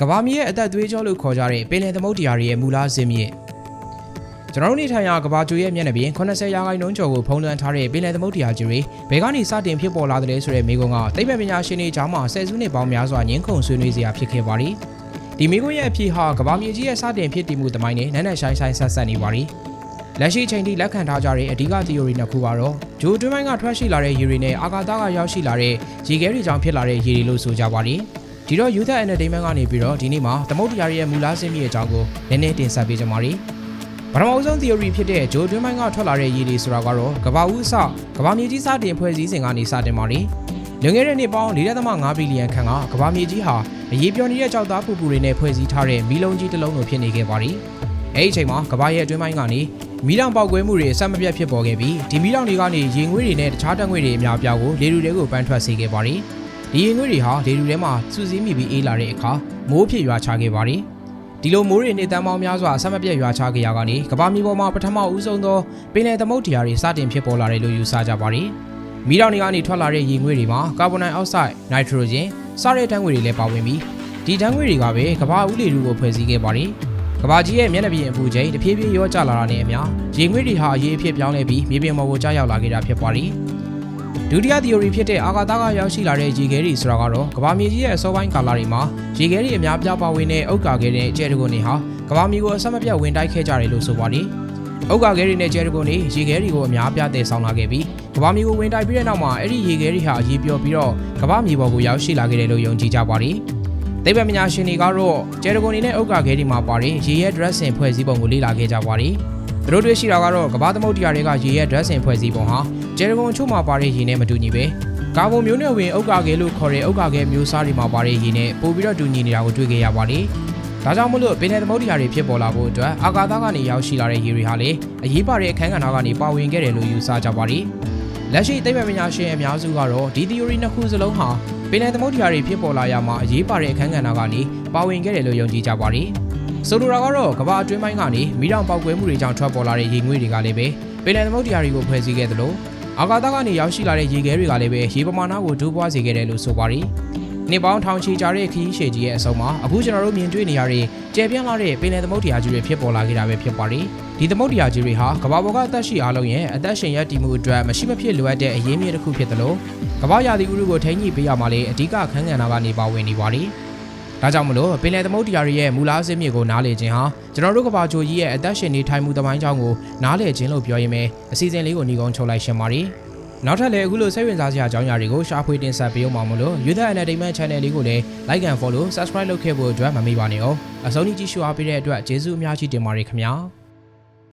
ကဘာမြေရဲ့အသက်သွေးကြောလို့ခေါ်ကြတဲ့ပင်လယ်သမုဒ္ဒရာတွေရဲ့မူလဇင်းမြစ်ကျွန်တော်တို့နေထိုင်ရာကဘာကျိုရဲ့မျက်နှာပြင်80ရာခိုင်နှုန်းကျော်ကိုဖုံးလွှမ်းထားတဲ့ပင်လယ်သမုဒ္ဒရာကြီးတွေဘယ်ကနေစတင်ဖြစ်ပေါ်လာသလဲဆိုတဲ့မိကုံးကသိပ္ပံပညာရှင်တွေကြားမှာဆယ်စုနှစ်ပေါင်းများစွာညှင်းခုန်ဆွေးနွေးစရာဖြစ်ခဲ့ပါသည်ဒီမိကုံးရဲ့အဖြစ်ဟာကဘာမြေကြီးရဲ့စတင်ဖြစ်တည်မှုတမိုင်းနဲ့နက်နက်ရှိုင်းရှိုင်းဆက်ဆက်နေပါသည်လက်ရှိချိန်ထိလက်ခံထားကြတဲ့အဓိက theory နှစ်ခုကတော့ဂျိုတွင်းပိုင်းကထွက်ရှိလာတဲ့ရေတွေနဲ့အာကာသကရောက်ရှိလာတဲ့ရေခဲတွေကြောင့်ဖြစ်လာတဲ့ရေတွေလို့ဆိုကြပါသည် ဒီတော့ Youth Entertainment ကနေပြီးတော့ဒီနေ့မှာသမုဒ္ဒရာရဲ့မူလဆင်းမြစ်အကြောင်းကိုနည်းနည်းတင်ဆက်ပေးကြပါမယ်ပထမဦးဆုံး theory ဖြစ်တဲ့ဂျိုတွင်းပိုင်းကထွက်လာတဲ့ရေတွေဆိုတာကတော့ကဘာဦးအစကဘာမြေကြီးစတင်ဖွဲ့စည်းစဉ်ကနေစတင်ပါလိလွန်ခဲ့တဲ့နှစ်ပေါင်း4.5ဘီလီယံခန့်ကကဘာမြေကြီးဟာအရေးပြောနေတဲ့ကြောက်သားပူပူတွေနဲ့ဖွဲ့စည်းထားတဲ့မီးလုံးကြီးတစ်လုံးလိုဖြစ်နေခဲ့ပါလိအဲ့ဒီအချိန်မှာကဘာရဲ့အတွင်းပိုင်းကနေမီးတောင်ပေါက်ကွဲမှုတွေအဆက်မပြတ်ဖြစ်ပေါ်ခဲ့ပြီးဒီမီးတောင်တွေကနေရေငွေ့တွေနဲ့တခြားတက်ငွေ့တွေအများအပြားကိုလေထုတွေကိုပန်းထွက်စေခဲ့ပါလိ ဒီရေငွေ့တွေဟာလေထုထဲမှာစူးစီးမိပြီးအေးလာတဲ့အခါမိုးဖြစ်ရွာချခဲ့ပါလိဒီလိုမိုးတွေနေတန်းပေါင်းများစွာအဆက်မပြတ်ရွာချခဲ့ရကနေကဘာမြေပေါ်မှာပထမဦးဆုံးသောပင်လယ်သမုဒ္ဒရာတွေစတင်ဖြစ်ပေါ်လာတယ်လို့ယူဆကြပါလိမီးတောင်တွေကနေထွက်လာတဲ့ရေငွေ့တွေမှာကာဗွန်ဒိုင်အောက်ဆိုက်၊နိုက်ထရိုဂျင်စတဲ့ဓာတ်ငွေ့တွေလည်းပါဝင်ပြီးဒီဓာတ်ငွေ့တွေကပဲကဘာဦးလေထုကိုဖွဲ့စည်းခဲ့ပါလိကဘာကြီးရဲ့မျက်နှာပြင်အပူချိန်တဖြည်းဖြည်းရောကျလာတာနဲ့အမျှရေငွေ့တွေဟာအရေးအဖြစ်ပြောင်းလဲပြီးမြေပြင်ပေါ်ကိုကျရောက်လာခဲ့တာဖြစ်ပါလိ ဒုတိယ theory ဖြစ်တဲ့အာကာသကရောက်ရှိလာတဲ့ရေခဲတွေဆိုတာကတော့ကဘာမြေကြီးရဲ့အစောပိုင်းကာလတွေမှာရေခဲတွေအများပြားပါဝင်တဲ့ဥက္ကာခဲတဲ့ကျဲတကွန်တွေဟာကဘာမြေကိုအဆက်မပြတ်ဝင်တိုက်ခဲ့ကြတယ်လို့ဆိုပါလိဥက္ကာခဲတွေနဲ့ကျဲတကွန်တွေရေခဲတွေကိုအများပြားတည်ဆောင်လာခဲ့ပြီးကဘာမြေကိုဝင်တိုက်ပြီးတဲ့နောက်မှာအဲ့ဒီရေခဲတွေဟာအရေးပြောပြီးတော့ကဘာမြေပေါ်ကိုရောက်ရှိလာခဲ့တယ်လို့ယုံကြည်ကြပါလိသိပ္ပံပညာရှင်တွေကတော့ကျဲတကွန်တွေနဲ့ဥက္ကာခဲတွေမှာပါတဲ့ရေရဲ့ dressing ဖွဲ့စည်းပုံကိုလေ့လာခဲ့ကြပါလိ သူတို့တွေ့ရှိတာကတော့ကဘာသမုဒ္ဒရာတွေကရေရဲ့ dressing ဖွဲ့စည်းပုံဟာဂျယ်ရဂွန်ချို့မှာပါတဲ့ရေနဲ့မတူညီပဲကာဗွန်မျိုးနဲ့ဝင်ဥက္ကာခဲလို့ခေါ်တဲ့ဥက္ကာခဲမျိုးစားတွေမှာပါတဲ့ရေနဲ့ပို့ပြီးတော့တူညီနေတာကိုတွေ့ခဲ့ရပါတယ်။ဒါကြောင့်မလို့ပင်လယ်သမုဒ္ဒရာတွေဖြစ်ပေါ်လာဖို့အတွက်အာကာသကနေရောက်ရှိလာတဲ့ရေတွေဟာလေအရေးပါတဲ့အခန်းကဏ္ဍကနေပါဝင်ခဲ့တယ်လို့ယူဆကြပါတယ်။လက်ရှိသိပ္ပံပညာရှင်အများစုကတော့ဒီ theory နှစ်ခုစလုံးဟာပင်လယ်သမုဒ္ဒရာတွေဖြစ်ပေါ်လာရမှာအရေးပါတဲ့အခန်းကဏ္ဍကနေပါဝင်ခဲ့တယ်လို့ယုံကြည်ကြပါတယ်။ ဆိုလိုတာကတော့ကမ္ဘာအတွင်းပိုင်းကနေမိတောင်ပေါက်ကွဲမှုတွေကြောင့်ထွက်ပေါ်လာတဲ့ရေငွေ့တွေကလည်းပဲပင်လယ်သမုဒ္ဒရာတွေကိုဖွဲ့စည်းခဲ့သလိုအာကာသကနေရောက်ရှိလာတဲ့ရေခဲတွေကလည်းပဲရေပမာဏကိုဒိုးပွားစေခဲ့တယ်လို့ဆိုပါတယ်။နှစ်ပေါင်းထောင်ချီကြာတဲ့ခရီးရှည်ကြီးရဲ့အဆုံးမှာအခုကျွန်တော်တို့မြင်တွေ့နေရတဲ့ကျယ်ပြန့်လာတဲ့ပင်လယ်သမုဒ္ဒရာကြီးတွေဖြစ်ပေါ်လာခဲ့တာပဲဖြစ်ပါတယ်။ဒီသမုဒ္ဒရာကြီးတွေဟာကမ္ဘာပေါ်ကအသက်ရှိအားလုံးရဲ့အသက်ရှင်ရပ်တည်မှုအတွက်မရှိမဖြစ်လိုအပ်တဲ့အရင်းမြစ်တစ်ခုဖြစ်တယ်လို့ကမ္ဘာရာသီဥတုကိုထိန်းညှိပေးရမှာလေအဓိကအခန်းကဏ္ဍကနေပါဝင်နေပါတယ်။ ဒါကြောင့်မလို့ပင်လယ်သမုဒ္ဒရာတွေရဲ့မူလအစစ်မြစ်ကိုနားလည်ခြင်းဟာကျွန်တော်တို့ကဘာချိုကြီးရဲ့အသက်ရှင်နေထိုင်မှုတမိုင်းကြောင်းကိုနားလည်ခြင်းလို့ပြောရင်းပဲအစီအစဉ်လေးကိုညီကုန်းချုပ်လိုက်ရှင်ပါတယ်။နောက်ထပ်လည်းအခုလိုစိတ်ဝင်စားစရာအကြောင်းအရာတွေကိုရှာဖွေတင်ဆက်ပေးအောင်ပါမလို့ Youth Entertainment Channel လေးကိုလည်း Like and Follow Subscribe လုပ်ခဲ့ဖို့အတွက်မမေ့ပါနဲ့အောင်အဆုံးထိကြည့်ရှုအားပေးတဲ့အတွက်ကျေးဇူးအများကြီးတင်ပါတယ်ခင်ဗျာ။